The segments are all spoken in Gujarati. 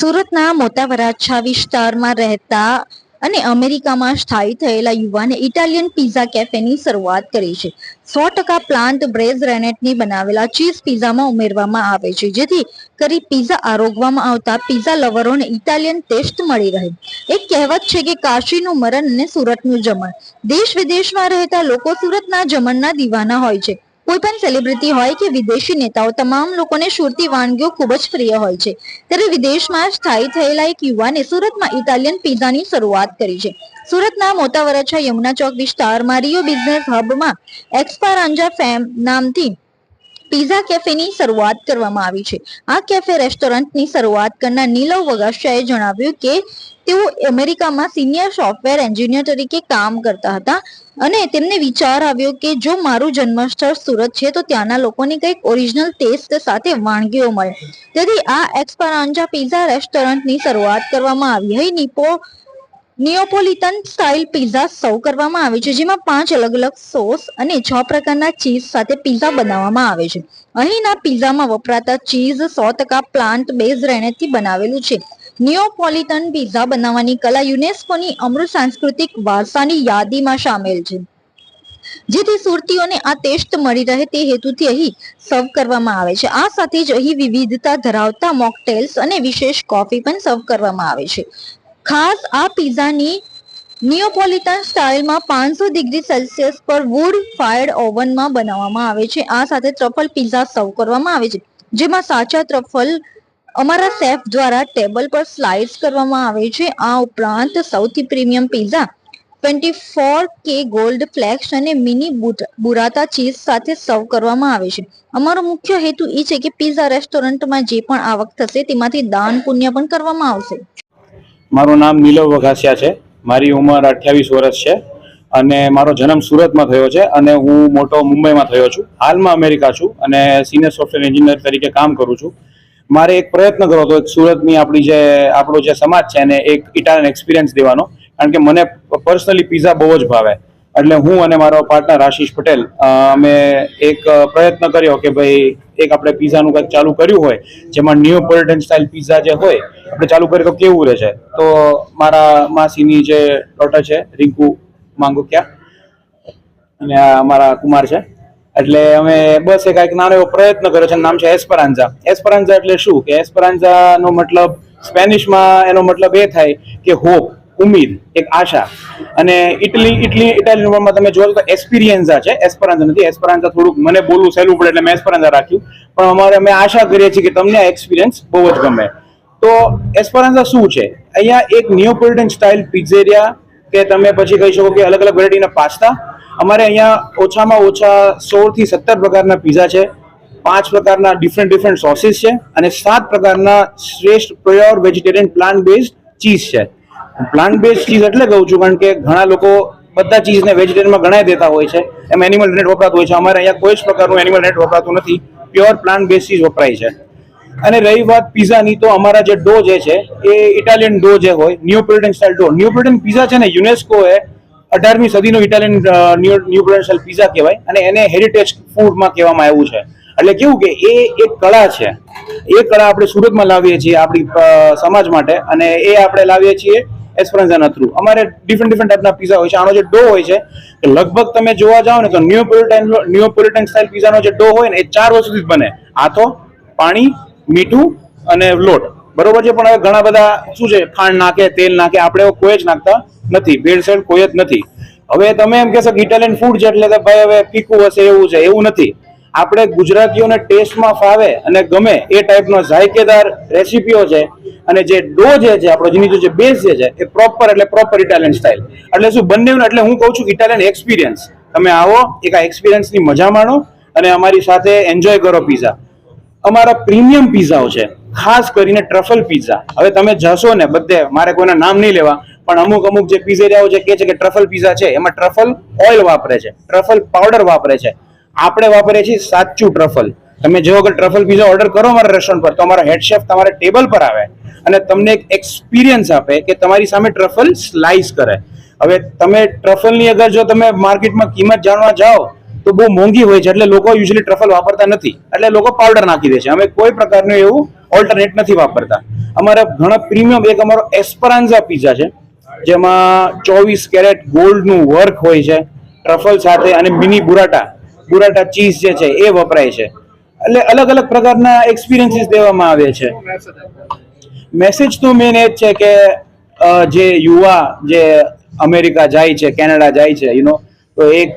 સુરતના મોટા વરાછા વિસ્તારમાં રહેતા અને અમેરિકામાં સ્થાયી થયેલા યુવાને ઇટાલિયન પિઝા કેફેની શરૂઆત કરી છે. સો ટકા પ્લાન્ટ બ્રેઝ રેનેટની બનાવેલા ચીઝ પિઝામાં ઉમેરવામાં આવે છે, જેથી કરી પિઝા આરોગવામાં આવતા પિઝા લવરોને ઇટાલિયન ટેસ્ટ મળી રહે. એક કહેવત છે કે કાશીનું મરણ અને સુરતનું જમણ. દેશ વિદેશમાં રહેતા લોકો સુરતના જમણના દીવાના હોય છે. કોઈ પણ સેલિબ્રિટી હોય કે વિદેશી નેતાઓ, તમામ લોકોને સુરતી વાનગીઓ ખૂબ જ પ્રિય હોય છે. ત્યારે વિદેશમાં સ્થાયી થયેલા એક યુવાને સુરતમાં ઇટાલિયન પિઝાની શરૂઆત કરી છે. સુરતના મોટા વરાછા યમુના ચોક વિસ્તારમાં રિયો બિઝનેસ હબમાં એક્સપારાંજા ફેમ નામથી પિઝા કેફેની શરૂઆત કરવામાં આવી છે. આ કેફે રેસ્ટોરન્ટની શરૂઆત કરનાર નીલવ વગાસિયાએ જણાવ્યું કે, તેઓ અમેરિકામાં સિનિયર સોફ્ટવેર એન્જિનિયર તરીકે કામ કરતા હતા અને તેમને વિચાર આવ્યો કે, જો મારું જન્મસ્થળ સુરત છે, તો ત્યાંના લોકોને કંઈક ઓરિજિનલ ટેસ્ટ સાથે વાનગીઓ મળે. તેથી આ એક્સપરાંજા પિઝા રેસ્ટોરન્ટની શરૂઆત કરવામાં આવી. અહીં નિપો નિયોપોલિટન સ્ટાઇલ પિઝા સર્વ કરવામાં આવે છે, જેમાં પાંચ અલગ અલગ સોસ અને છ પ્રકારના ચીઝ સાથે પિઝા બનાવવામાં આવે છે. અહીંના પિઝામાં વપરાતા ચીઝ સો ટકા પ્લાન્ટ બેઝ રહેણેથી બનાવેલું છે. નિયોપોલિટન પિઝા બનાવવાની કલા યુનેસ્કોની અમૃત સાંસ્કૃતિક વારસાની યાદીમાં સામેલ છે. જેથી સુરતીઓને આ ટેસ્ટ મળી રહે તે હેતુથી અહીં સર્વ કરવામાં આવે છે. આ સાથે જ અહીં વિવિધતા ધરાવતા મોકટેલ્સ અને વિશેષ કોફી પણ સર્વ કરવામાં આવે છે. ખાસ આ પિઝાની નિયોપોલિટન સ્ટાઇલમાં પાંચસો ડિગ્રી સેલ્સિયસ પર વુડ ફાયર્ડ ઓવનમાં બનાવવામાં આવે છે. આ સાથે ટ્રફલ પિઝા સર્વ કરવામાં આવે છે. જેમાં સાચા ટ્રફલ અમારા શેફ દ્વારા ટેબલ પર સ્લાઇસ કરવામાં આવે છે. આ ઉપરાંત સૌથી premium pizza twenty four K gold flakes અને મિની બુરાતા ચીઝ સાથે સર્વ કરવામાં આવે છે. અમારો મુખ્ય હેતુ એ છે કે પિઝા રેસ્ટોરન્ટમાં જે પણ આવક થશે તેમાંથી દાન પુણ્ય પણ કરવામાં આવશે. મારું નામ નીલવ વઘાસિયા છે. મારી ઉંમર અઠ્યાવીસ વર્ષ છે અને મારો જન્મ સુરતમાં થયો છે અને હું મોટો મુંબઈમાં થયો છું. હાલમાં અમેરિકા છું અને સિનિયર સોફ્ટવેર એન્જિનિયર તરીકે કામ કરું છું. મારે એક પ્રયત્ન કર્યો હતો સુરતની આપણી જે, આપણો જે સમાજ છે એને એક ઇટાલિયન એક્સપિરિયન્સ દેવાનો. કારણ કે મને પર્સનલી પિઝા બહુ જ ભાવે. એટલે હું અને મારો પાર્ટનર આશીષ પટેલ અમે એક પ્રયત્ન કર્યો કે ભાઈ, એક આપણે પિઝાનું કંઈક ચાલુ કર્યું હોય, જેમાં ન્યૂ પોલિટન સ્ટાઇલ પિઝા જે હોય આપણે ચાલુ કરીએ તો કેવું રહે છે તો મારા માસીની જે ડોટર છે, રિંકુ માંગુકિયા અને આ અમારા કુમાર છે. એટલે અમે બસ એક એક નાનો એવો પ્રયત્ન કર્યો છે. નામ છે એસ્પરાન્ઝા એસ્પરાન્ઝા એટલે શું? કે એસ્પરાન્ઝા નો મતલબ સ્પેનિશમાં એનો મતલબ એ થાય કે હોપ ઉમ્મીદ એક આશા. અને ઇટલી ઇટલી ઇટાલિયનમાં તમે જોયો તો એસ્પિરિયન્ઝા છે. એસ્પરાન્ઝા નથી. એસ્પરાન્ઝા થોડુંક મને બોલવું સહેલું પડે એટલે મેં એસ્પરાન્ઝા રાખ્યું. પણ અમારે અમે આશા કરીએ છીએ કે તમને આ એક્સપિરિયન્સ બહુ જ ગમે. તો એસ્પરાન્સા શું છે? અહીંયા એક નિયોપોલિટન સ્ટાઇલ પિઝેરિયા કે તમે પછી કહી શકો કે અલગ અલગ વેરાયટીના પાસ્તા. અમારે અહીંયા ઓછામાં ઓછા સોળથી સત્તર પ્રકારના પીઝા છે. પાંચ પ્રકારના ડિફરન્ટ ડિફરન્ટ સોસીસ છે અને સાત પ્રકારના શ્રેષ્ઠ pure vegetarian plant base cheese છે. પ્લાન્ટ બેઝ ચીઝ એટલે કહું છું કારણ કે ઘણા લોકો બધા ચીઝને વેજીટેરિયનમાં ગણાય દેતા હોય છે. એમ એનિમલ નેટ વપરાતું હોય છે. અમારે અહીંયા કોઈ જ પ્રકારનું એનિમલ નેટ વપરાતું નથી. પ્યોર પ્લાન્ટ બેઝ ચીઝ વપરાય છે. અને રહી વાત પિઝાની, તો અમારા જે ડો જે છે, એ ઇટાલિયન ડો જે હોય ન્યુપોલિટન સ્ટાઇલ ડો. ન્યુપોલિટન પિઝા છે ને યુનેસ્કોએ અઢારમી સદીનો ઇટાલિયન ન્યુપોલિટન સ્ટાઇલ પિઝા કહેવાય, અને એને હેરિટેજ ફૂડમાં કહેવામાં આવ્યું છે. એટલે કેવું કે, એ એક કળા છે. એ કળા આપણે સુરતમાં લાવીએ છીએ, આપણી સમાજ માટે, અને એ આપણે લાવીએ છીએ એસ્પરન્ઝાના થ્રુ અમારે ડિફરન્ટ ડિફરન્ટ ટાઈપના પિઝા હોય છે. આનો જે ડો હોય છે લગભગ તમે જોવા જાઓ ને, તો ન્યુપોલિટન ન્યુપોલિટન સ્ટાઇલ પિઝાનો જે ડો હોય ને, એ ચાર વસ્તુથી જ બને. આથો પાણી મીઠું અને લોટ. બરોબર છે? પણ હવે ઘણા બધા શું છે? ખાંડ નાખે, તેલ નાખે, આપણે કોઈ જ નાખતા નથી. ભેળસેળ કોઈ જ નથી. હવે તમે એમ કહેશો કે ઇટાલિયન ફૂડ છે એટલે ભાઈ હવે પીકું હશે એવું છે. એવું નથી. આપણે ગુજરાતીઓને ટેસ્ટમાં ફાવે અને ગમે એ ટાઈપનો ઝાયકેદાર રેસીપીઓ છે અને જે ડો જે છે, આપણો જેની જે બેઝ જે છે, એ પ્રોપર એટલે પ્રોપર ઇટાલિયન સ્ટાઇલ એટલે શું બંને એટલે હું કહું છું ઇટાલિયન એક્સપિરિયન્સ તમે આવો, એક આ એક્સપિરિયન્સની મજા માણો અને અમારી સાથે એન્જોય કરો પીઝા અમારા પ્રીમિયમ પીઝાઓ છે. ખાસ કરીને ટ્રફલ પીઝા હવે તમે જશો ને બધે, મારે કોઈના નામ નહીં લેવા, પણ અમુક અમુક જે પીઝેરિયાઓ જે કહે છે કે ટ્રફલ પીઝા છે, એમાં ટ્રફલ ઓઇલ વાપરે છે. ટ્રફલ પાવડર વાપરે છે. આપણે વાપરીએ છીએ સાચું ટ્રફલ તમે જો અગર ટ્રફલ પીઝા ઓર્ડર કરો અમારા રેસ્ટોરન્ટ પર, તો અમારા હેડશેફ તમારા ટેબલ પર આવે અને તમને એક એક્સપિરિયન્સ આપે કે તમારી સામે ટ્રફલ સ્લાઇસ કરે. હવે તમે ટ્રફલની અગર જો તમે માર્કેટમાં કિંમત જાણવા જાઓ તો બહુ મોંઘી હોય છે એટલે લોકો યુઝલી ટ્રફલ વાપરતા નથી. એટલે લોકો પાવડર નાખી દે છે. અમે કોઈ પ્રકારનું એવું ઓલ્ટરનેટ નથી વાપરતા. અમારા ઘણા પ્રીમિયમ એક અમારો એસ્પરાન્ઝા પીઝા છે, જેમાં ચોવીસ કેરેટ ગોલ્ડનું વર્ક હોય છે ટ્રફલ સાથે અને મિની બુરાટા બુરાટા ચીઝ જે છે એ વપરાય છે. એટલે અલગ અલગ પ્રકારના એક્સપિરિયન્સીસ દેવામાં આવે છે. મેસેજ તો મેન એ જ છે કે જે યુવા, જે અમેરિકા જાય છે, કેનેડા જાય છે યુ નો તો એક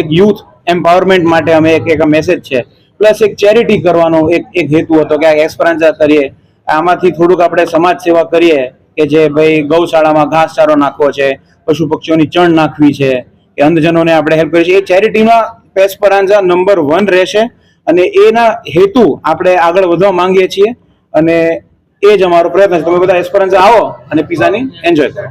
એક યુથ એમ્પાવરમેન્ટ માટે અમે એક એક મેસેજ છે. પ્લસ એક ચેરિટી કરવાનો એક એક હેતુ હતો કે આ એસ્પરાન્ઝા કરીએ. આમાંથી થોડુંક આપણે સમાજ સેવા કરીએ કે જે ભાઈ ગૌશાળામાં ઘાસચારો નાખવો છે, પશુ પક્ષીઓની ચણ નાખવી છે, કે અંધજનોને આપણે હેલ્પ કરીએ છીએ. એ ચેરિટીમાં પેસ્પરાંજા નંબર વન રહેશે અને એના હેતુ આપણે આગળ વધવા માંગીએ છીએ અને એ જ અમારો પ્રયત્ન છે. તમે બધા એસ્પરાંજા આવો અને પીઝાની એન્જોય કરો.